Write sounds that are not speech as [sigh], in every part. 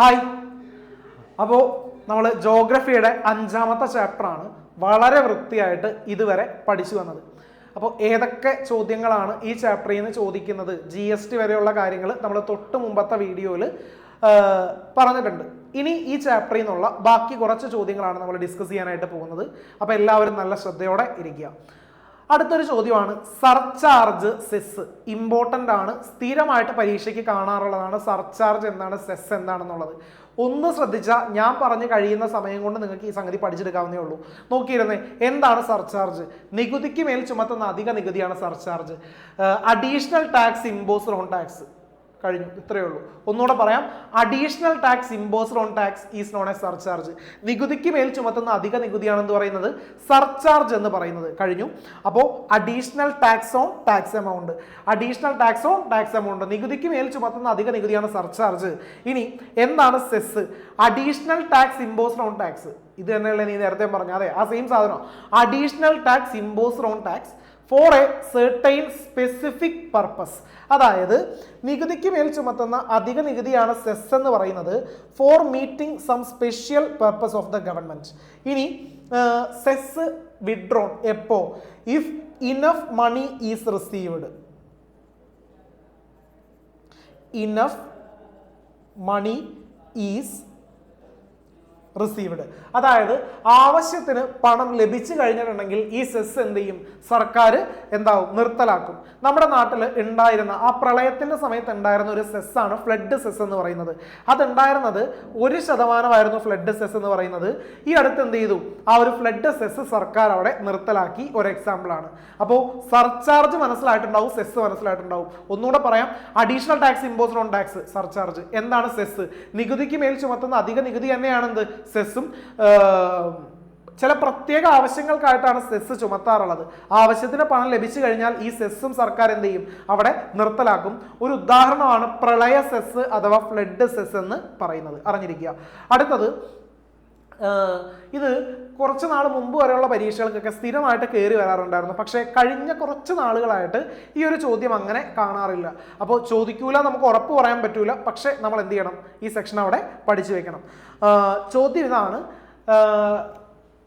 Hi അപ്പോൾ നമ്മൾ ജോഗ്രഫിയുടെ അഞ്ചാമത്തെ ചാപ്റ്ററാണ് വളരെ വൃത്തിയായിട്ട് ഇതുവരെ പഠിച്ചു വന്നത്. അപ്പോൾ ഏതൊക്കെ ചോദ്യങ്ങളാണ് ഈ ചാപ്റ്ററിൽ നിന്ന് ചോദിക്കുന്നത്? ജി എസ് ടി വരെയുള്ള കാര്യങ്ങൾ നമ്മൾ തൊട്ട് മുമ്പത്തെ വീഡിയോയിൽ പറഞ്ഞിട്ടുണ്ട്. ഇനി ഈ ചാപ്റ്ററിൽ നിന്നുള്ള ബാക്കി കുറച്ച് ചോദ്യങ്ങളാണ് നമ്മൾ ഡിസ്കസ് ചെയ്യാനായിട്ട് പോകുന്നത്. അപ്പോൾ എല്ലാവരും നല്ല ശ്രദ്ധയോടെ ഇരിക്കുക. അടുത്തൊരു ചോദ്യമാണ്. സർചാർജ് സെസ് ഇമ്പോർട്ടന്റ് ആണ്. സ്ഥിരമായിട്ട് പരീക്ഷയ്ക്ക് കാണാറുള്ളതാണ്. സർചാർജ് എന്താണ്? സെസ് എന്താണെന്നുള്ളത്. ഒന്ന് ശ്രദ്ധിച്ചാൽ ഞാൻ പറഞ്ഞു കഴിയുന്ന സമയം കൊണ്ട് നിങ്ങൾക്ക് ഈ സംഗതി പഠിച്ചെടുക്കാവുന്നേ ഉള്ളൂ. നോക്കിയിരുന്നേ എന്താണ് സർചാർജ്? നികുതിക്ക് മേൽ ചുമത്തുന്ന അധിക നികുതിയാണ് surcharge. Additional tax imposed on tax കഴിഞ്ഞു. ഇത്രയേ ഉള്ളൂ. ഒന്നുകൂടെ പറയാം. Additional tax imposed on tax is non a surcharge നികുതിക്ക് മേൽ ചുമത്തുന്ന അധിക നികുതിയാണെന്ന് പറയുന്നത് സർചാർജ് എന്ന് പറയുന്നത്. കഴിഞ്ഞു. അപ്പോൾ additional tax on tax amount additional tax on tax amount നികുതിക്ക് മേൽ ചുമത്തുന്ന അധിക നികുതിയാണ് സർചാർജ് ഇനി എന്താണ് cess additional tax imposed on tax ഇത് തന്നെയല്ലേ നീ നേരത്തെ പറഞ്ഞ അതെ ആ സെയിം സാധനം. Additional tax imposed on tax for a certain specific purpose അതായത് നികുതിക്ക് മേൽ ചുമത്തുന്ന അധിക നികുതിയാണ് സെസ് എന്ന് പറയുന്നത് for meeting some special purpose of the government ഇനി സെസ് വിഡ്രോൺ എപ്പോ? If enough money is received enough money is received അതായത് ആവശ്യത്തിന് പണം ലഭിച്ചു കഴിഞ്ഞിട്ടുണ്ടെങ്കിൽ ഈ സെസ് എന്ത് ചെയ്യും? സർക്കാർ എന്താവും? നിർത്തലാക്കും. നമ്മുടെ നാട്ടിൽ ഉണ്ടായിരുന്ന ആ പ്രളയത്തിന്റെ സമയത്ത് ഉണ്ടായിരുന്ന ഒരു സെസ്സാണ് ഫ്ലഡ് സെസ് എന്ന് പറയുന്നത്. അതുണ്ടായിരുന്നത് ഒരു ശതമാനമായിരുന്നു ഫ്ലഡ് സെസ് എന്ന് പറയുന്നത്. ഈ അടുത്ത് എന്ത് ചെയ്തു? ആ ഒരു ഫ്ലഡ് സെസ് സർക്കാർ അവിടെ നിർത്തലാക്കി ഒരു എക്സാമ്പിളാണ് അപ്പോൾ സർചാർജ് മനസ്സിലായിട്ടുണ്ടാവും സെസ് മനസ്സിലായിട്ടുണ്ടാവും. ഒന്നുകൂടെ പറയാം. Additional tax imposed on tax surcharge എന്താണ് സെസ്? നികുതിക്ക് മേൽ ചുമത്തുന്ന അധിക നികുതി തന്നെയാണ് എന്ത് സെസ്സും ചില പ്രത്യേക ആവശ്യങ്ങൾക്കായിട്ടാണ് സെസ് ചുമത്താറുള്ളത്. ആവശ്യത്തിന് പണം ലഭിച്ചു കഴിഞ്ഞാൽ ഈ സെസ്സും സർക്കാർ എന്ത് ചെയ്യും? അവിടെ നിർത്തലാക്കും. ഒരു ഉദാഹരണമാണ് പ്രളയ സെസ് അഥവാ ഫ്ലഡ് സെസ് എന്ന് പറയുന്നത്. അറിഞ്ഞിരിക്കുക. അടുത്തത് ഇത് കുറച്ച് നാൾ മുമ്പ് വരെയുള്ള പരീക്ഷകൾക്കൊക്കെ സ്ഥിരമായിട്ട് കയറി വരാറുണ്ടായിരുന്നു. പക്ഷേ കഴിഞ്ഞ കുറച്ച് നാളുകളായിട്ട് ഈ ഒരു ചോദ്യം അങ്ങനെ കാണാറില്ല. അപ്പോൾ ചോദിക്കൂല നമുക്ക് ഉറപ്പ് പറയാൻ പറ്റൂല. പക്ഷേ നമ്മൾ എന്ത് ചെയ്യണം? ഈ സെക്ഷൻ അവിടെ പഠിച്ചു വെക്കണം. ചോദ്യം ഇതാണ്.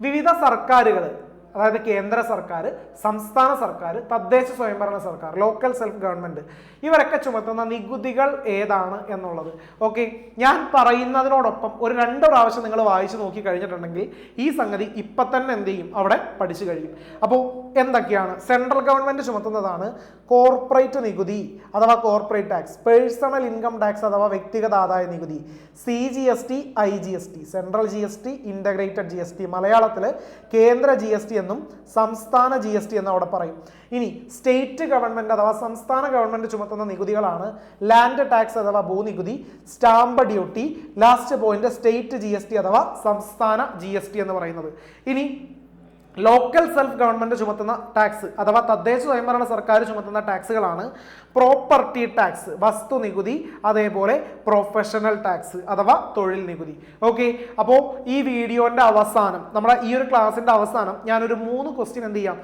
വിവിധ സർക്കാരുകൾ അതായത് കേന്ദ്ര സർക്കാർ സംസ്ഥാന സർക്കാർ തദ്ദേശ സ്വയംഭരണ സർക്കാർ ലോക്കൽ സെൽഫ് ഗവൺമെന്റ് ഇവരൊക്കെ ചുമത്തുന്ന നികുതികൾ ഏതാണ് എന്നുള്ളത്. ഓക്കെ ഞാൻ പറയുന്നതിനോടൊപ്പം ഒരു രണ്ട് പ്രാവശ്യം നിങ്ങൾ വായിച്ചു നോക്കി കഴിഞ്ഞിട്ടുണ്ടെങ്കിൽ ഈ സംഗതി ഇപ്പം തന്നെ എന്ത് ചെയ്യും? അവിടെ പഠിച്ചു കഴിയും. അപ്പോൾ എന്തൊക്കെയാണ്? സെൻട്രൽ ഗവൺമെന്റ് ചുമത്തുന്നതാണ് കോർപ്പറേറ്റ് നികുതി അഥവാ corporate tax personal income tax അഥവാ വ്യക്തിഗത ആദായ നികുതി C G S T I G S T central G S T integrated G S T മലയാളത്തിൽ കേന്ദ്ര ജി എസ് ടി എന്നും സംസ്ഥാന ജി എസ് ടി എന്നും അവിടെ പറയും. ഇനി സ്റ്റേറ്റ് ഗവൺമെന്റ് അഥവാ സംസ്ഥാന ഗവൺമെന്റ് ചുമത്തുന്ന നികുതികളാണ് ലാൻഡ് ടാക്സ് അഥവാ ഭൂനികുതി stamp duty last point state G അഥവാ സംസ്ഥാന ജി എന്ന് പറയുന്നത്. ഇനി ലോക്കൽ സെൽഫ് ഗവൺമെന്റ് ചുമത്തുന്ന ടാക്സ് അഥവാ തദ്ദേശ സ്വയംഭരണ സർക്കാർ ചുമത്തുന്ന ടാക്സുകളാണ് പ്രോപ്പർട്ടി ടാക്സ് വസ്തു നികുതി അതേപോലെ പ്രൊഫഷണൽ ടാക്സ് അഥവാ തൊഴിൽ നികുതി. ഓക്കെ അപ്പോൾ ഈ വീഡിയോന്റെ അവസാനം നമ്മുടെ ഈ ഒരു ക്ലാസ്സിന്റെ അവസാനം ഞാനൊരു മൂന്ന് ക്വസ്റ്റ്യൻ എന്ത് ചെയ്യാം?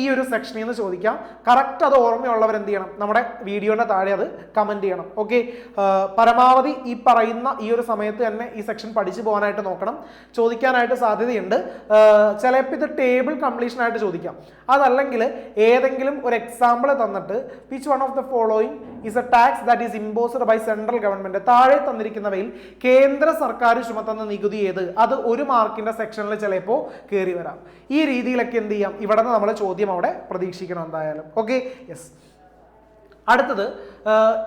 ഈ ഒരു സെക്ഷനിൽ നിന്ന് ചോദിക്കാം. കറക്റ്റ് അത് ഓർമ്മയുള്ളവർ എന്ത് ചെയ്യണം? നമ്മുടെ വീഡിയോന്റെ താഴെ അത് കമന്റ് ചെയ്യണം. ഓക്കെ പരമാവധി ഈ പറയുന്ന ഈ ഒരു സമയത്ത് തന്നെ ഈ സെക്ഷൻ പഠിച്ചു പോകാനായിട്ട് നോക്കണം. ചോദിക്കാനായിട്ട് സാധ്യതയുണ്ട്. ചിലപ്പോൾ ടേബിൾ കംപ്ലീഷൻ ആയിട്ട് ചോദിക്കാം. അതല്ലെങ്കിൽ ഏതെങ്കിലും ഒരു എക്സാമ്പിൾ തന്നിട്ട് which one of the following is a tax that is imposed by central government താഴെ തന്നിരിക്കുന്നവയിൽ കേന്ദ്ര സർക്കാർ ചുമത്തുന്ന നികുതി ഏത്? അത് ഒരു മാർക്കിന്റെ സെക്ഷനിൽ ചിലപ്പോൾ കയറി വരാം. ഈ രീതിയിലൊക്കെ എന്ത് ചെയ്യാം? ഇവിടെ നമ്മൾ ചോദ്യം അവിടെ പ്രതീക്ഷിക്കണം എന്തായാലും. ഓക്കെ യെസ് അടുത്തത്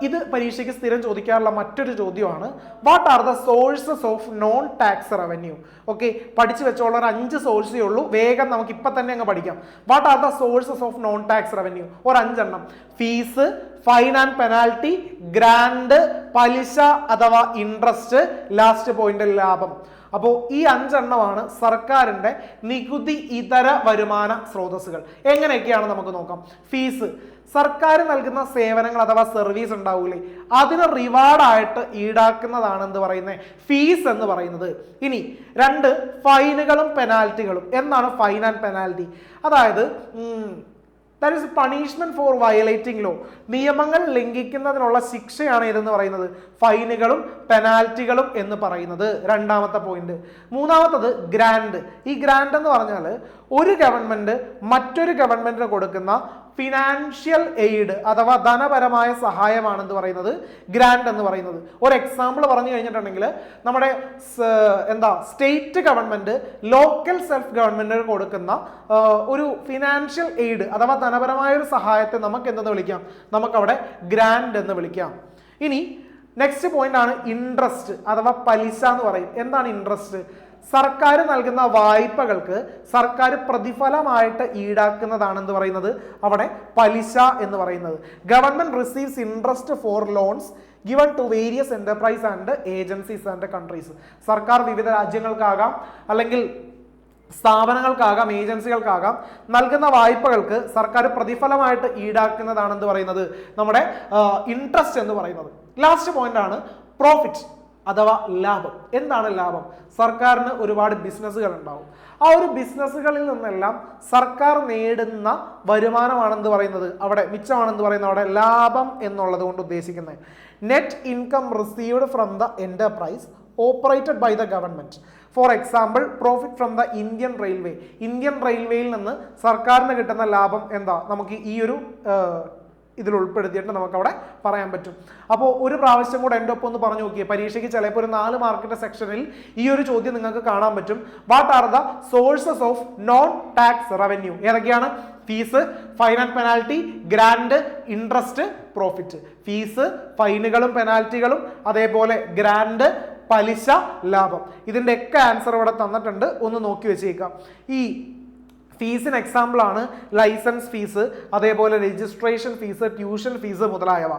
ഇത് പരീക്ഷയ്ക്ക് സ്ഥിരം ചോദിക്കാറുള്ള മറ്റൊരു ചോദ്യമാണ്. What are the sources of non tax revenue okay പഠിച്ചു വെച്ചോളൂ ഒരു അഞ്ച് സോഴ്സേ ഉള്ളൂ. വേഗം നമുക്ക് ഇപ്പം തന്നെ അങ്ങ് പഠിക്കാം. What are the sources of non tax revenue ഒരു അഞ്ചെണ്ണം. Fees fine and penalty grant പലിശ അഥവാ ഇൻട്രസ്റ്റ് ലാസ്റ്റ് പോയിന്റ് ലാഭം. അപ്പോൾ ഈ അഞ്ചെണ്ണമാണ് സർക്കാരിന്റെ നികുതി ഇതര വരുമാന സ്രോതസ്സുകൾ. എങ്ങനെയൊക്കെയാണ് നമുക്ക് നോക്കാം. ഫീസ് സർക്കാർ നൽകുന്ന സേവനങ്ങൾ അഥവാ സർവീസ് ഉണ്ടാവൂലേ അതിന് റിവാർഡായിട്ട് ഈടാക്കുന്നതാണ് എന്ന് പറയുന്നത് ഫീസ് എന്ന് പറയുന്നത്. ഇനി രണ്ട് ഫൈനുകളും പെനാൽറ്റികളും എന്താണ് ഫൈൻ ആൻഡ് പെനാൽറ്റി അതായത് that is punishment for violating law നിയമങ്ങൾ ലംഘിക്കുന്നതിനുള്ള ശിക്ഷയാണ് ഇതെന്ന് പറയുന്നത്? ഫൈനുകളും പെനാൽറ്റികളും എന്ന് പറയുന്നത്. രണ്ടാമത്തെ പോയിന്റ് മൂന്നാമത്തത് ഗ്രാൻഡ്. ഈ ഗ്രാൻഡ് എന്ന് പറഞ്ഞാൽ ഒരു ഗവൺമെന്റ് മറ്റൊരു ഗവൺമെന്റിന് കൊടുക്കുന്ന ഫിനാൻഷ്യൽ എയ്ഡ് അഥവാ ധനപരമായ സഹായമാണ് എന്ന് പറയുന്നത് ഗ്രാൻഡ് എന്ന് പറയുന്നത്. ഒരു എക്സാമ്പിൾ പറഞ്ഞു കഴിഞ്ഞിട്ടുണ്ടെങ്കിൽ നമ്മുടെ എന്താ സ്റ്റേറ്റ് ഗവൺമെന്റ് ലോക്കൽ സെൽഫ് ഗവൺമെന്റിന് കൊടുക്കുന്ന ഒരു ഫിനാൻഷ്യൽ എയ്ഡ് അഥവാ ധനപരമായ ഒരു സഹായത്തെ നമുക്ക് എന്തെന്ന് വിളിക്കാം? നമുക്കവിടെ ഗ്രാൻഡ് എന്ന് വിളിക്കാം. ഇനി നെക്സ്റ്റ് പോയിന്റ് ആണ് ഇൻട്രസ്റ്റ് അഥവാ പലിശ എന്ന് പറയും. എന്താണ് ഇൻട്രസ്റ്റ് സർക്കാർ നൽകുന്ന വായ്പകൾക്ക് സർക്കാർ പ്രതിഫലമായിട്ട് ഈടാക്കുന്നതാണെന്ന് പറയുന്നത് അവിടെ പലിശ എന്ന് പറയുന്നത്. Government receives interest for loans given to various enterprise and agencies and countries സർക്കാർ വിവിധ രാജ്യങ്ങൾക്കാകാം അല്ലെങ്കിൽ സ്ഥാപനങ്ങൾക്കാകാം ഏജൻസികൾക്കാകാം നൽകുന്ന വായ്പകൾക്ക് സർക്കാർ പ്രതിഫലമായിട്ട് ഈടാക്കുന്നതാണെന്ന് പറയുന്നത് നമ്മുടെ ഇൻട്രസ്റ്റ് എന്ന് പറയുന്നത്. ലാസ്റ്റ് പോയിന്റ് ആണ് പ്രോഫിറ്റ് അഥവാ ലാഭം. എന്താണ് ലാഭം? സർക്കാരിന് ഒരുപാട് ബിസിനസ്സുകൾ ഉണ്ടാവും. ആ ഒരു ബിസിനസ്സുകളിൽ നിന്നെല്ലാം സർക്കാർ നേടുന്ന വരുമാനമാണെന്ന് പറയുന്നത് അവിടെ മിച്ചമാണെന്ന് പറയുന്നത് അവിടെ ലാഭം എന്നുള്ളത് കൊണ്ട് ഉദ്ദേശിക്കുന്നത്. Net income received from the enterprise operated by the government for example profit from the Indian railway Indian റെയിൽവേയിൽ നിന്ന് സർക്കാരിന് കിട്ടുന്ന ലാഭം എന്താ? നമുക്ക് ഈ ഒരു ഇതിൽ ഉൾപ്പെടുത്തിയിട്ട് നമുക്ക് അവിടെ പറയാൻ പറ്റും. അപ്പോൾ ഒരു പ്രാവശ്യം കൂടെ എന്റെ ഒപ്പം ഒന്ന് പറഞ്ഞു നോക്കിയേ. പരീക്ഷയ്ക്ക് ചിലപ്പോൾ ഒരു നാല് മാർക്കിന്റെ സെക്ഷനിൽ ഈ ഒരു ചോദ്യം നിങ്ങൾക്ക് കാണാൻ പറ്റും. What are the sources of non tax revenue ഏതൊക്കെയാണ്? Fees fine and penalty grant interest profit fees ഫൈനുകളും പെനാൽറ്റികളും അതേപോലെ ഗ്രാൻഡ് പലിശ ലാഭം. ഇതിന്റെ ഒക്കെ ആൻസർ ഇവിടെ തന്നിട്ടുണ്ട്. ഒന്ന് നോക്കി വെച്ചേക്കാം. ഈ ഫീസിന് എക്സാമ്പിൾ ആണ് ലൈസൻസ് ഫീസ് അതേപോലെ രജിസ്ട്രേഷൻ ഫീസ് ട്യൂഷൻ ഫീസ് മുതലായവ.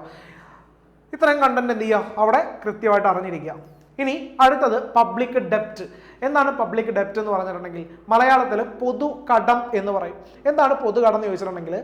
ഇത്രയും കണ്ടന്റ് എന്ത് ചെയ്യുക അവിടെ കൃത്യമായിട്ട് അറിഞ്ഞിരിക്കുക. ഇനി അടുത്തത് പബ്ലിക് ഡെപ്റ്റ് എന്താണ് പബ്ലിക് ഡെപ്റ്റ് എന്ന് പറഞ്ഞിട്ടുണ്ടെങ്കിൽ? മലയാളത്തിൽ പൊതു കടം എന്ന് പറയും. എന്താണ് പൊതു കടം എന്ന് ചോദിച്ചിട്ടുണ്ടെങ്കിൽ?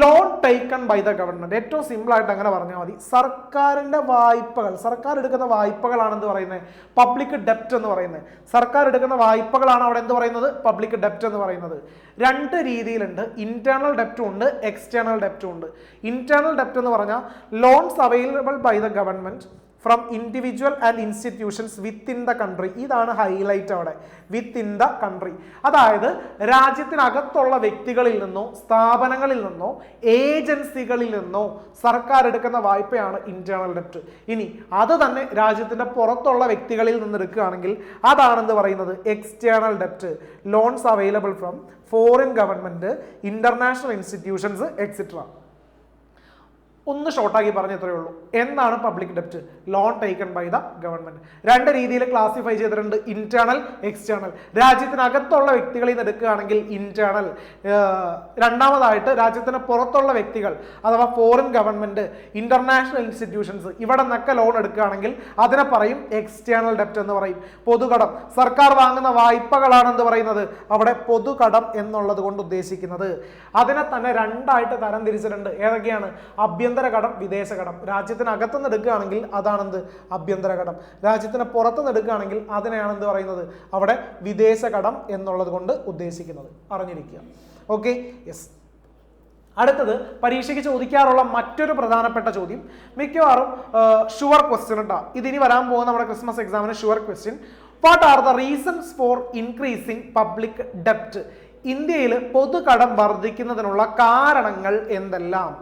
Loan taken by the government ഏറ്റവും സിമ്പിൾ ആയിട്ട് അങ്ങനെ പറഞ്ഞാൽ മതി. സർക്കാരിന്റെ വായ്പകൾ സർക്കാർ എടുക്കുന്ന വായ്പകളാണെന്ന് പറയുന്നത് പബ്ലിക് ഡെപ്റ്റ് എന്ന് പറയുന്നത് സർക്കാർ എടുക്കുന്ന വായ്പകളാണ് അവിടെ എന്ത് പറയുന്നത്? പബ്ലിക് ഡെപ്റ്റ് എന്ന് പറയുന്നത്. രണ്ട് രീതിയിലുണ്ട്. ഇന്റേണൽ ഡെപ്റ്റും ഉണ്ട് എക്സ്റ്റേണൽ ഡെപ്റ്റും ഉണ്ട്. ഇന്റേണൽ ഡെപ്റ്റ് എന്ന് പറഞ്ഞാൽ loans available by the government from individual and institutions within the country ഇതാണ് ഹൈലൈറ്റ് അവിടെ. വിത്ത് ഇൻ ദ കൺട്രി അതായത് രാജ്യത്തിനകത്തുള്ള വ്യക്തികളിൽ നിന്നോ സ്ഥാപനങ്ങളിൽ നിന്നോ ഏജൻസികളിൽ നിന്നോ സർക്കാർ എടുക്കുന്ന വായ്പയാണ് ഇന്റേണൽ ഡെപ്റ്റ് ഇനി അത് തന്നെ രാജ്യത്തിന്റെ പുറത്തുള്ള വ്യക്തികളിൽ നിന്ന് എടുക്കുകയാണെങ്കിൽ അതാണെന്ന് പറയുന്നത് external ഡെപ്റ്റ് loans available from foreign government international institutions extra ഒന്ന് ഷോർട്ടാക്കി പറഞ്ഞ ഇത്രയേ ഉള്ളൂ. എന്താണ് public ഡെപ്റ്റ് loan taken by the government രണ്ട് രീതിയിൽ ക്ലാസിഫൈ ചെയ്തിട്ടുണ്ട്. ഇന്റേണൽ എക്സ്റ്റേണൽ രാജ്യത്തിനകത്തുള്ള വ്യക്തികളിൽ നിന്ന് എടുക്കുകയാണെങ്കിൽ ഇന്റേണൽ രണ്ടാമതായിട്ട് രാജ്യത്തിന് പുറത്തുള്ള വ്യക്തികൾ അഥവാ ഫോറിൻ ഗവൺമെന്റ് ഇന്റർനാഷണൽ ഇൻസ്റ്റിറ്റ്യൂഷൻസ് ഇവിടെ നിന്നൊക്കെ ലോൺ എടുക്കുകയാണെങ്കിൽ അതിനെ പറയും എക്സ്റ്റേണൽ ഡെപ്റ്റ് എന്ന് പറയും. പൊതുകടം. സർക്കാർ വാങ്ങുന്ന വായ്പകളാണെന്ന് പറയുന്നത് അവിടെ പൊതുകടം എന്നുള്ളത് കൊണ്ട് ഉദ്ദേശിക്കുന്നത്. അതിനെ തന്നെ രണ്ടായിട്ട് തരം തിരിച്ചിട്ടുണ്ട്. ഏതൊക്കെയാണ്? ആഭ്യന്തര കടം വിദേശ കടം രാജ്യത്തിനകത്ത് നിന്ന് എടുക്കുകയാണെങ്കിൽ അതാണെന്ത്? ആഭ്യന്തര കടം രാജ്യത്തിന് പുറത്ത് നിന്ന് എടുക്കുകയാണെങ്കിൽ അതിനെയാണ് എന്ത് പറയുന്നത്? അവിടെ വിദേശ കടം എന്നുള്ളത് കൊണ്ട് ഉദ്ദേശിക്കുന്നത്. അറിഞ്ഞിരിക്കുക. ഓക്കെ? യെസ് അടുത്തത് പരീക്ഷയ്ക്ക് ചോദിക്കാറുള്ള മറ്റൊരു പ്രധാനപ്പെട്ട ചോദ്യം. മിക്കവാറും ഷുവർ ക്വസ്റ്റ്യൻ കേട്ടോ ഇതിനി വരാൻ പോകുന്ന നമ്മുടെ ക്രിസ്മസ് എക്സാമിന് sure question what are the reasons for increasing public ഡെപ്റ്റ് ഇന്ത്യയിൽ പൊതുകടം വർദ്ധിക്കുന്നതിനുള്ള കാരണങ്ങൾ എന്തെല്ലാം?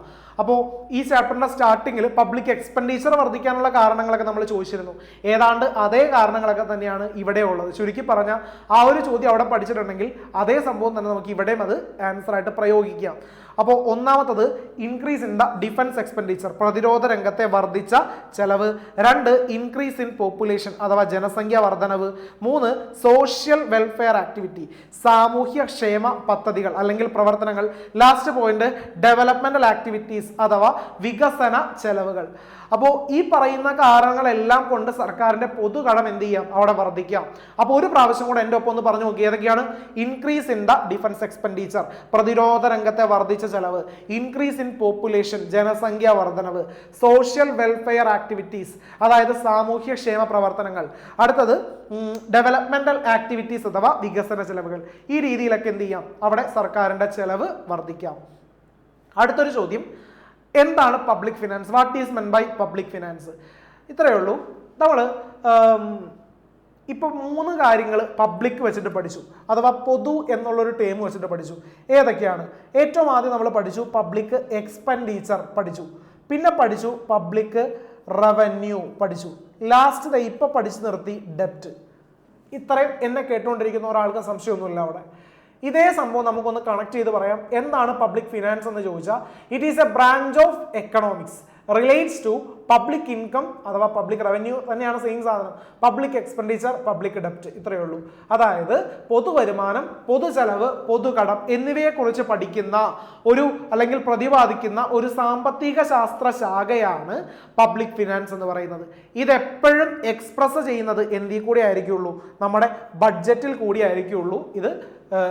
അപ്പോൾ ഈ ചാപ്റ്ററിന്റെ സ്റ്റാർട്ടിങ്ങിൽ പബ്ലിക് എക്സ്പെൻഡിച്ചർ വർദ്ധിക്കാനുള്ള കാരണങ്ങളൊക്കെ നമ്മൾ ചോദിച്ചിരുന്നു. ഏതാണ്ട് അതേ കാരണങ്ങളൊക്കെ തന്നെയാണ് ഇവിടെ ഉള്ളത്. ചുരുക്കി പറഞ്ഞാൽ ആ ഒരു ചോദ്യം അവിടെ പഠിച്ചിട്ടുണ്ടെങ്കിൽ അതേ സംഭവം തന്നെ നമുക്ക് ഇവിടെയും അത് ആൻസർ ആയിട്ട് പ്രയോഗിക്കാം. അപ്പോൾ ഒന്നാമത്തത് increase in the defence expenditure പ്രതിരോധ രംഗത്തെ വർദ്ധിച്ച ചെലവ്. രണ്ട് ഇൻക്രീസ് ഇൻ പോപ്പുലേഷൻ അഥവാ ജനസംഖ്യ വർധനവ്. മൂന്ന് സോഷ്യൽ വെൽഫെയർ ആക്ടിവിറ്റി സാമൂഹ്യ ക്ഷേമ പദ്ധതികൾ അല്ലെങ്കിൽ പ്രവർത്തനങ്ങൾ. ലാസ്റ്റ് പോയിന്റ് ഡെവലപ്മെന്റൽ ആക്ടിവിറ്റീസ് അഥവാ വികസന ചെലവുകൾ. അപ്പോൾ ഈ പറയുന്ന കാരണങ്ങളെല്ലാം കൊണ്ട് സർക്കാരിന്റെ പൊതുകടം എന്ത് ചെയ്യാം? അവിടെ വർദ്ധിക്കാം. അപ്പോൾ ഒരു പ്രാവശ്യം കൂടെ എന്റെ ഒപ്പം ഒന്ന് പറഞ്ഞു നോക്കി. ഏതൊക്കെയാണ്? Increase in the defence expenditure പ്രതിരോധ രംഗത്തെ വർദ്ധിച്ച ചെലവ് ഇൻക്രീസ് ഇൻ പോപ്പുലേഷൻ ജനസംഖ്യ വർധനവ് സോഷ്യൽ വെൽഫെയർ ആക്ടിവിറ്റീസ് അതായത് സാമൂഹ്യ ക്ഷേമ പ്രവർത്തനങ്ങൾ. അടുത്തത് ഡെവലപ്മെന്റൽ ആക്ടിവിറ്റീസ് അഥവാ വികസന ചെലവുകൾ. ഈ രീതിയിലൊക്കെ എന്ത് ചെയ്യാം? അവിടെ സർക്കാരിന്റെ ചെലവ് വർദ്ധിക്കാം. അടുത്തൊരു ചോദ്യം. എന്താണ് public finance what is meant by public finance ഇത്രയേ ഉള്ളൂ. നമ്മൾ ഇപ്പം മൂന്ന് കാര്യങ്ങൾ പബ്ലിക് വെച്ചിട്ട് പഠിച്ചു. അഥവാ പൊതു എന്നുള്ളൊരു ടേം വെച്ചിട്ട് പഠിച്ചു. ഏതൊക്കെയാണ്? ഏറ്റവും ആദ്യം നമ്മൾ പഠിച്ചു പബ്ലിക് എക്സ്പെൻഡിച്ചർ പഠിച്ചു. പിന്നെ പഠിച്ചു പബ്ലിക് റവന്യൂ പഠിച്ചു. ലാസ്റ്റ് ഇപ്പം പഠിച്ചു നിർത്തി ഡെപ്റ്റ് ഇത്രയും എന്നെ കേട്ടുകൊണ്ടിരിക്കുന്ന ഒരാൾക്ക് സംശയമൊന്നുമില്ല അവിടെ. ഇതേ സംഭവം നമുക്കൊന്ന് കണക്ട് ചെയ്ത് പറയാം. എന്താണ് പബ്ലിക് ഫിനാൻസ് എന്ന് ചോദിച്ചാൽ it is a branch of economics relates to public income അഥവാ പബ്ലിക് റവന്യൂ തന്നെയാണ് സെയിം സാധനം. പബ്ലിക് എക്സ്പെൻഡിച്ചർ പബ്ലിക് ഡെപ്റ്റ് ഇത്രയേ ഉള്ളൂ. അതായത് പൊതുവരുമാനം പൊതുചെലവ് പൊതുകടം എന്നിവയെക്കുറിച്ച് പഠിക്കുന്ന ഒരു അല്ലെങ്കിൽ പ്രതിപാദിക്കുന്ന ഒരു സാമ്പത്തിക ശാസ്ത്ര ശാഖയാണ് പബ്ലിക് ഫിനാൻസ് എന്ന് പറയുന്നത്. ഇതെപ്പോഴും എക്സ്പ്രസ് ചെയ്യുന്നത് എന്തിൽ കൂടി ആയിരിക്കുള്ളൂ? നമ്മുടെ ബഡ്ജറ്റിൽ കൂടി ആയിരിക്കുള്ളൂ ഇത്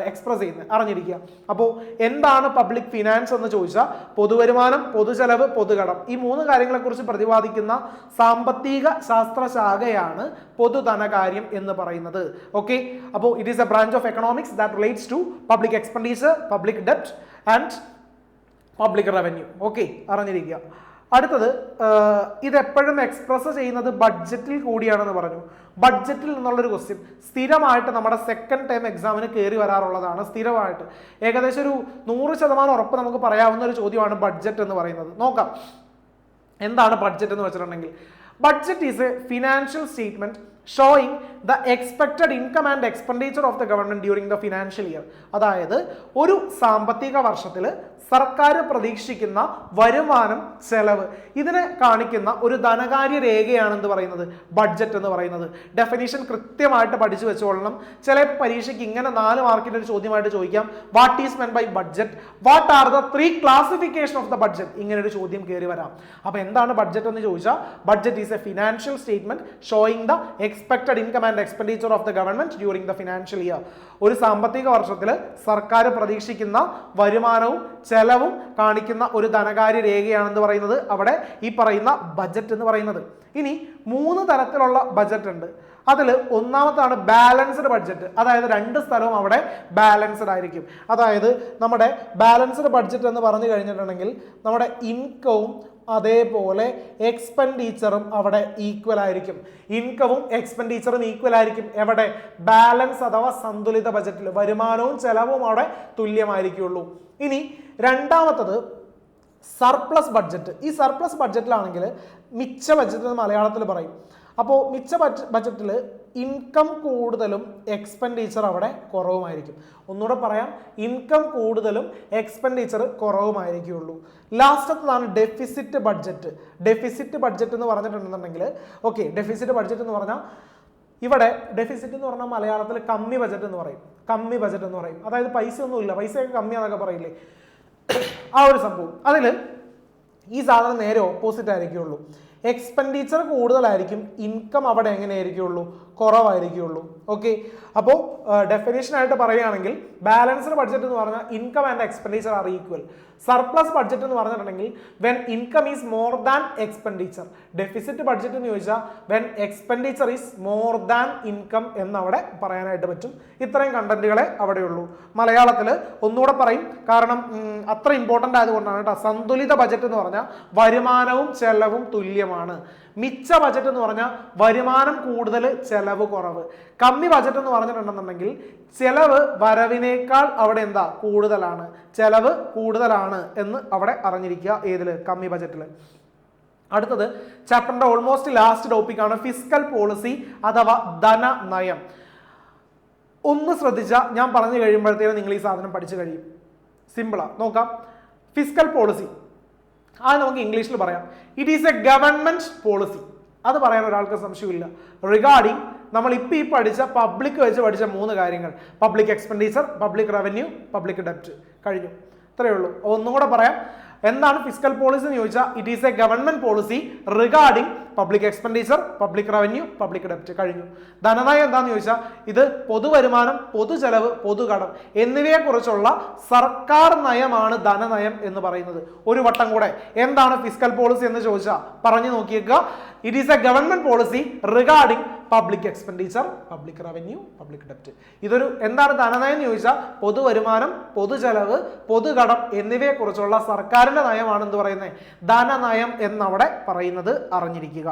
എക്സ്പ്രസ് ചെയ്യുന്നത്. അറിഞ്ഞിരിക്കുക. അപ്പോൾ എന്താണ് പബ്ലിക് ഫിനാൻസ് എന്ന് ചോദിച്ചാൽ പൊതുവരുമാനം പൊതുചെലവ് പൊതുകടം ഈ മൂന്ന് കാര്യങ്ങളെക്കുറിച്ച് പ്രതിപാദിക്കുന്ന സാമ്പത്തിക ശാസ്ത്രശാഖയാണ് പൊതുധനകാര്യം എന്ന് പറയുന്നത്. ഓക്കെ അപ്പോൾ it is a branch of economics that relates to public expenditure public ഡെപ്റ്റ് and public revenue okay അറിഞ്ഞിരിക്കുക. അടുത്തത് ഇത് എപ്പോഴും എക്സ്പ്രസ് ചെയ്യുന്നത് ബഡ്ജറ്റിൽ കൂടിയാണെന്ന് പറഞ്ഞു. ബഡ്ജറ്റിൽ നിന്നുള്ളൊരു ക്വസ്റ്റ്യൻ സ്ഥിരമായിട്ട് നമ്മുടെ സെക്കൻഡ് ടൈം എക്സാമിന് കയറി വരാറുള്ളതാണ്. സ്ഥിരമായിട്ട്. ഏകദേശം ഒരു നൂറ് ശതമാനം ഉറപ്പ് നമുക്ക് പറയാവുന്ന ഒരു ചോദ്യമാണ് ബഡ്ജറ്റ് എന്ന് പറയുന്നത്. നോക്കാം. എന്താണ് ബഡ്ജറ്റ് എന്ന് വെച്ചിട്ടുണ്ടെങ്കിൽ budget is a financial statement showing the expected income and expenditure of the government during the financial year അതായത് ഒരു സാമ്പത്തിക വർഷത്തിൽ സർക്കാർ പ്രതീക്ഷിക്കുന്ന വരുമാനം ചെലവ്. ഇതിനെ കാണിക്കുന്ന ഒരു ധനകാര്യ രേഖയാണെന്ന് പറയുന്നത് ബഡ്ജറ്റ് എന്ന് പറയുന്നത്. ഡെഫിനേഷൻ കൃത്യമായിട്ട് പഠിച്ചു വെച്ചുകൊള്ളണം ചില പരീക്ഷയ്ക്ക് ഇങ്ങനെ നാല് മാർക്കിന്റെ ഒരു ചോദ്യമായിട്ട് ചോദിക്കാം. What is meant by budget what are the three classification of the budget ഇങ്ങനെ ഒരു ചോദ്യം കയറി വരാം. അപ്പോൾ എന്താണ് ബഡ്ജറ്റ് എന്ന് ചോദിച്ചാൽ budget is a financial statement showing the expected income and expenditure of the government during the financial year ഒരു സാമ്പത്തിക വർഷത്തിൽ സർക്കാർ പ്രതീക്ഷിക്കുന്ന വരുമാനവും ചെലവും കാണിക്കുന്ന ഒരു ധനകാര്യ രേഖയാണെന്ന് പറയുന്നത് അവിടെ ഈ പറയുന്ന ബജറ്റ് എന്ന് പറയുന്നത്. ഇനി മൂന്ന് തരത്തിലുള്ള ബജറ്റ് ഉണ്ട്. അതിൽ ഒന്നാമത്താണ് ബാലൻസ്ഡ് ബഡ്ജറ്റ് അതായത് രണ്ട് സ്ഥലവും അവിടെ ബാലൻസ്ഡ് ആയിരിക്കും. അതായത് നമ്മുടെ ബാലൻസ്ഡ് ബഡ്ജറ്റ് എന്ന് പറഞ്ഞു കഴിഞ്ഞിട്ടുണ്ടെങ്കിൽ നമ്മുടെ ഇൻകവും അതേപോലെ എക്സ്പെൻഡിച്ചറും അവിടെ ഈക്വൽ ആയിരിക്കും. ഇൻകവും എക്സ്പെൻഡിച്ചറും ഈക്വൽ ആയിരിക്കും. എവിടെ? ബാലൻസ് അഥവാ സന്തുലിത ബജറ്റിൽ വരുമാനവും ചെലവും അവിടെ തുല്യമായിരിക്കുള്ളൂ. ഇനി രണ്ടാമത്തത് സർപ്ലസ് ബഡ്ജറ്റ് ഈ സർപ്ലസ് ബഡ്ജറ്റിലാണെങ്കിൽ മിച്ച ബഡ്ജറ്റ് മലയാളത്തിൽ പറയും. അപ്പോൾ മിച്ച ബഡ്ജറ്റിൽ ഇൻകം കൂടുതലും എക്സ്പെൻഡിച്ചർ അവിടെ കുറവുമായിരിക്കും. ഒന്നുകൂടെ പറയാം ഇൻകം കൂടുതലും എക്സ്പെൻഡിച്ചർ കുറവുമായിരിക്കുള്ളൂ. ലാസ്റ്റത്തതാണ് ഡെഫിസിറ്റ് ബഡ്ജറ്റ് ഡെഫിസിറ്റ് ബഡ്ജറ്റ് എന്ന് പറഞ്ഞിട്ടുണ്ടെന്നുണ്ടെങ്കിൽ ഓക്കെ ഡെഫിസിറ്റ് ബഡ്ജറ്റ് എന്ന് പറഞ്ഞാൽ ഇവിടെ ഡെഫിസിറ്റ് എന്ന് പറഞ്ഞാൽ മലയാളത്തിൽ കമ്മി ബജറ്റ് എന്ന് പറയും. കമ്മി ബജറ്റ് എന്ന് പറയും. അതായത് പൈസ ഒന്നുമില്ല പൈസയൊക്കെ കമ്മിയാന്നൊക്കെ പറയില്ലേ? ആ ഒരു സംഭവം. അതിൽ ഈ സാധനം നേരെ ഓപ്പോസിറ്റ് ആയിരിക്കുള്ളൂ. എക്സ്പെൻഡിച്ചർ കൂടുതലായിരിക്കും ഇൻകം അവിടെ എങ്ങനെയായിരിക്കുള്ളൂ കുറവായിരിക്കുള്ളൂ. ഓക്കെ അപ്പോൾ ഡെഫിനേഷൻ ആയിട്ട് പറയുകയാണെങ്കിൽ ബാലൻസ്ഡ് ബഡ്ജറ്റ് എന്ന് പറഞ്ഞാൽ income and expenditure are equal surplus budget എന്ന് പറഞ്ഞിട്ടുണ്ടെങ്കിൽ when income is more than expenditure deficit budget എന്ന് ചോദിച്ചാൽ when expenditure is more than income എന്നവിടെ പറയാനായിട്ട് പറ്റും. ഇത്രയും കണ്ടന്റുകളെ അവിടെയുള്ളൂ. മലയാളത്തിൽ ഒന്നുകൂടെ പറയും. കാരണം അത്ര ഇമ്പോർട്ടന്റ് ആയതുകൊണ്ടാണ് കേട്ടോ. സന്തുലിത ബജറ്റ് എന്ന് പറഞ്ഞാൽ വരുമാനവും ചെലവും തുല്യമാണ്. മിച്ച ബജറ്റ് എന്ന് പറഞ്ഞാൽ വരുമാനം കൂടുതൽ ചെലവ് കുറവ്. കമ്മി ബജറ്റ് എന്ന് പറഞ്ഞിട്ടുണ്ടെന്നുണ്ടെങ്കിൽ ചെലവ് വരവിനേക്കാൾ അവിടെ എന്താ? കൂടുതലാണ്. ചെലവ് കൂടുതലാണ് എന്ന് അവിടെ അറിഞ്ഞിരിക്കുക ഏതിൽ? കമ്മി ബജറ്റിൽ അടുത്തത് ചാപ്റ്ററിന്റെ ഓൾമോസ്റ്റ് ലാസ്റ്റ് ടോപ്പിക്കാണ് ഫിസിക്കൽ പോളിസി അഥവാ ധന നയം. ഒന്ന് ശ്രദ്ധിച്ച ഞാൻ പറഞ്ഞു കഴിയുമ്പോഴത്തേനും നിങ്ങൾ ഈ സാധനം പഠിച്ചു കഴിയും. സിമ്പിളാ നോക്കാം. ഫിസിക്കൽ പോളിസി അത് നമുക്ക് ഇംഗ്ലീഷിൽ പറയാം. It is a government policy അത് പറയാൻ ഒരാൾക്ക് സംശയമില്ല റിഗാർഡിങ് നമ്മൾ ഇപ്പം ഈ പഠിച്ച പബ്ലിക് വെച്ച് പഠിച്ച മൂന്ന് കാര്യങ്ങൾ. Public expenditure public revenue public ഡെപ്റ്റ് കഴിഞ്ഞു. ഇത്രയേ ഉള്ളൂ. ഒന്നും കൂടെ പറയാം. എന്താണ് ഫിസിക്കൽ പോളിസി എന്ന് ചോദിച്ചാൽ it is a government policy regarding public expenditure public revenue public ഡെപ്റ്റ് കഴിഞ്ഞു. ധനനയം എന്താണെന്ന് ചോദിച്ചാൽ ഇത് പൊതുവരുമാനം പൊതുചെലവ് പൊതുകടം എന്നിവയെക്കുറിച്ചുള്ള സർക്കാർ നയമാണ് ധനനയം എന്ന് പറയുന്നത്. ഒരു വട്ടം കൂടെ. എന്താണ് ഫിസിക്കൽ പോളിസി എന്ന് ചോദിച്ചാൽ പറഞ്ഞു നോക്കിയേക്കുക. It is a government policy regarding public expenditure public revenue public ഡെപ്റ്റ് ഇതൊരു എന്താണ് ധനനയം എന്ന് ചോദിച്ചാൽ പൊതുവരുമാനം പൊതുചെലവ് പൊതുകടം എന്നിവയെക്കുറിച്ചുള്ള സർക്കാരിന്റെ നയമാണ് എന്ത് പറയുന്നത് ധനനയം എന്നവിടെ പറയുന്നത് അറിഞ്ഞിരിക്കുക.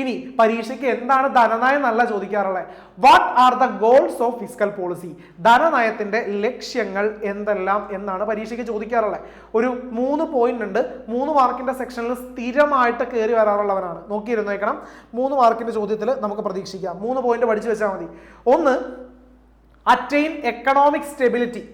ഇനി പരീക്ഷയ്ക്ക് എന്താണ് ധനനയം എന്നല്ല ചോദിക്കാറുള്ളത് what are the goals of fiscal policy ധനനയത്തിന്റെ ലക്ഷ്യങ്ങൾ എന്തെല്ലാം എന്നാണ് പരീക്ഷയ്ക്ക് ചോദിക്കാറുള്ളത് ഒരു മൂന്ന് പോയിന്റ് ഉണ്ട്. മൂന്ന് മാർക്കിന്റെ സെക്ഷനിൽ സ്ഥിരമായിട്ട് കയറി വരാറുള്ളവനാണ്. നോക്കിയിരുന്നേക്കണം. മൂന്ന് മാർക്കിന്റെ ചോദ്യത്തിൽ നമുക്ക് പ്രതീക്ഷിക്കാം. മൂന്ന് പോയിന്റ് പഠിച്ചു വെച്ചാൽ മതി. ഒന്ന് അറ്റൈൻ എക്കണോമിക് സ്റ്റെബിലിറ്റി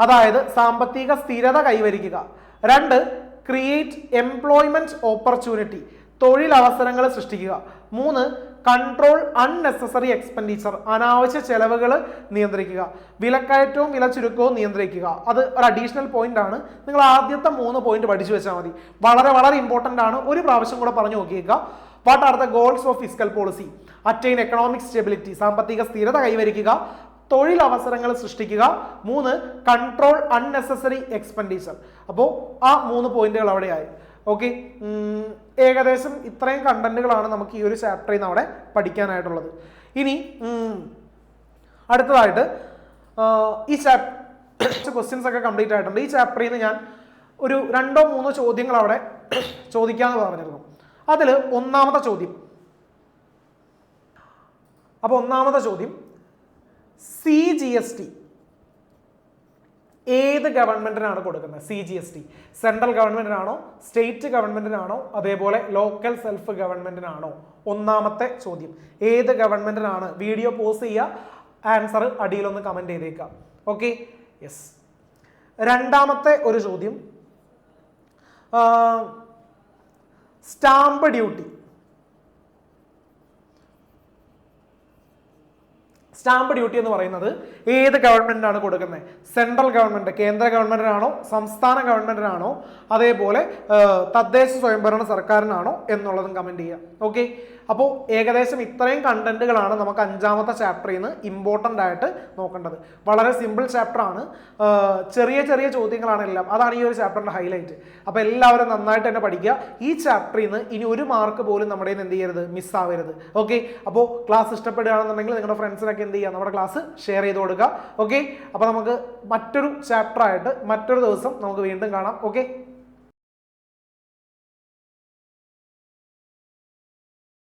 അതായത് സാമ്പത്തിക സ്ഥിരത കൈവരിക്കുക. രണ്ട് ക്രിയേറ്റ് എംപ്ലോയ്മെന്റ് ഓപ്പർച്യൂണിറ്റി തൊഴിലവസരങ്ങൾ സൃഷ്ടിക്കുക. മൂന്ന് കൺട്രോൾ അൺനെസസറി എക്സ്പെൻഡിച്ചർ അനാവശ്യ ചെലവുകൾ നിയന്ത്രിക്കുക. വിലക്കയറ്റവും വില ചുരുക്കവും നിയന്ത്രിക്കുക. അത് ഒരു അഡീഷണൽ പോയിന്റ് ആണ്. നിങ്ങൾ ആദ്യത്തെ മൂന്ന് പോയിന്റ് പഠിച്ചു വെച്ചാൽ മതി. വളരെ വളരെ ഇമ്പോർട്ടന്റ് ആണ്. ഒരു പ്രാവശ്യം കൂടെ പറഞ്ഞു നോക്കിയേക്കുക. What are the goals of fiscal policy attain economic stability സാമ്പത്തിക സ്ഥിരത കൈവരിക്കുക തൊഴിൽ തൊഴിലവസരങ്ങൾ സൃഷ്ടിക്കുക. മൂന്ന് കൺട്രോൾ അൺനെസസറി എക്സ്പെൻഡിച്ചർ അപ്പോൾ ആ മൂന്ന് പോയിന്റുകൾ അവിടെയായി. ഓക്കെ ഏകദേശം ഇത്രയും കണ്ടന്റുകളാണ് നമുക്ക് ഈ ഒരു ചാപ്റ്ററിൽ നിന്ന് അവിടെ പഠിക്കാനായിട്ടുള്ളത്. ഇനി അടുത്തതായിട്ട് ഈ ചാപ്റ്റർ ക്വസ്റ്റ്യൻസ് [coughs] ഒക്കെ കംപ്ലീറ്റ് ആയിട്ടുണ്ട്. ഈ ചാപ്റ്ററിൽ നിന്ന് ഞാൻ ഒരു രണ്ടോ മൂന്നോ ചോദ്യങ്ങൾ അവിടെ [coughs] ചോദിക്കാമെന്ന് പറഞ്ഞിരുന്നു. അതിൽ ഒന്നാമത്തെ ചോദ്യം. അപ്പോൾ ഒന്നാമത്തെ ചോദ്യം സി ജി എസ് ടി ഏത് ഗവൺമെന്റിനാണ് കൊടുക്കുന്നത്? C G S T central ഗവൺമെന്റിനാണോ? State ഗവൺമെന്റിനാണോ? അതേപോലെ ലോക്കൽ സെൽഫ് ഗവൺമെന്റിനാണോ? ഒന്നാമത്തെ ചോദ്യം. ഏത് ഗവൺമെന്റിനാണ്? വീഡിയോ പോസ് ചെയ്യുക ആൻസർ അടിയിലൊന്ന് കമന്റ് ചെയ്തേക്കാം ഓക്കെ യെസ് രണ്ടാമത്തെ ഒരു ചോദ്യം സ്റ്റാമ്പ് ഡ്യൂട്ടി. സ്റ്റാമ്പ് ഡ്യൂട്ടി എന്ന് പറയുന്നത് ഏത് ഗവൺമെന്റിനാണ് കൊടുക്കുന്നത്? സെൻട്രൽ ഗവൺമെന്റ് കേന്ദ്ര ഗവൺമെന്റിനാണോ സംസ്ഥാന ഗവൺമെന്റിനാണോ അതേപോലെ തദ്ദേശ സ്വയംഭരണ സർക്കാരിനാണോ എന്നുള്ളതും കമന്റ് ചെയ്യുക. ഓക്കെ അപ്പോൾ ഏകദേശം ഇത്രയും കണ്ടന്റുകളാണ് നമുക്ക് അഞ്ചാമത്തെ ചാപ്റ്ററിൽ നിന്ന് ഇമ്പോർട്ടന്റ് ആയിട്ട് നോക്കേണ്ടത്. വളരെ സിമ്പിൾ ചാപ്റ്റർ ആണ്. ചെറിയ ചെറിയ ചോദ്യങ്ങളാണ് എല്ലാം. അതാണ് ഈ ഒരു ചാപ്റ്ററിന്റെ ഹൈലൈറ്റ് അപ്പോൾ എല്ലാവരും നന്നായിട്ട് തന്നെ പഠിക്കുക. ഈ ചാപ്റ്ററിൽ നിന്ന് ഇനി ഒരു മാർക്ക് പോലും നമ്മുടെ എന്ത് ചെയ്യരുത്? മിസ്സാവരുത് ഓക്കെ അപ്പോൾ ക്ലാസ് ഇഷ്ടപ്പെടുകയാണെന്നുണ്ടെങ്കിൽ നിങ്ങളുടെ ഫ്രണ്ട്സിനൊക്കെ എന്ത് ചെയ്യുക നമ്മുടെ ക്ലാസ് ഷെയർ ചെയ്ത് കൊടുക്കുക ഓക്കെ അപ്പോൾ നമുക്ക് മറ്റൊരു ചാപ്റ്റർ ആയിട്ട് മറ്റൊരു ദിവസം നമുക്ക് വീണ്ടും കാണാം. ഓക്കെ